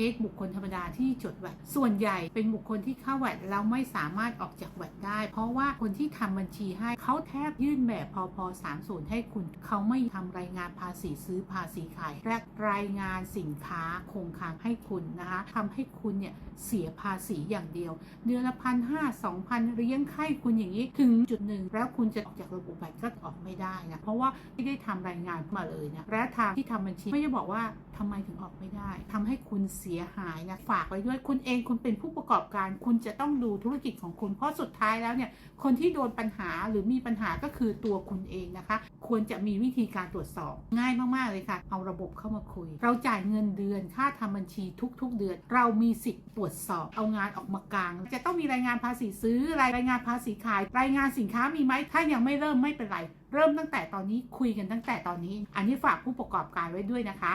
เคสบุคคลธรรมดาที่จดแวดส่วนใหญ่เป็นบุคคลที่เข้าแวดแล้วไม่สามารถออกจากแวดได้ เพราะว่าคนที่ทำบัญชีให้เขาแทบยื่นแบบพอพ30ให้คุณ เขาไม่ทำรายงานภาษีซื้อภาษีขายและรายงานสินค้าคงค้างให้คุณนะคะทำให้คุณเนี่ยเสียภาษีอย่างเดียว เดือนละพันห้าสองพันเลี้ยงไข้คุณอย่างนี้ถึงจุดหนึ่งแล้วคุณจะออกจากระบบแบตก็ออกไม่ได้นะเพราะว่าไม่ได้ทำรายงานมาเลยนะและทางที่ทำบัญชีไม่ได้บอกว่า ทำไมถึงออกไม่ได้ทำให้คุณเสียหายนะฝากไว้ด้วยคุณเองคุณเป็นผู้ประกอบการ คุณจะต้องดูธุรกิจของคุณเพราะสุดท้ายแล้วเนี่ยคนที่โดนปัญหาหรือมีปัญหาก็คือตัวคุณเองนะคะ ควรจะมีวิธีการตรวจสอบ ง่ายมากๆเลยค่ะ เอาระบบเข้ามาคุย เราจ่ายเงินเดือนค่าทำบัญชีทุก ๆ เดือน เรามีสิทธิ์ตรวจสอบเอางานออกมากลาง จะต้องมีรายงานภาษีซื้อรายงานภาษีขาย รายงานสินค้ามีไหมถ้ายังไม่เริ่มไม่เป็นไรเริ่มตั้งแต่ตอนนี้คุยกันตั้งแต่ตอนนี้ อันนี้ฝากผู้ประกอบการไว้ด้วยนะคะ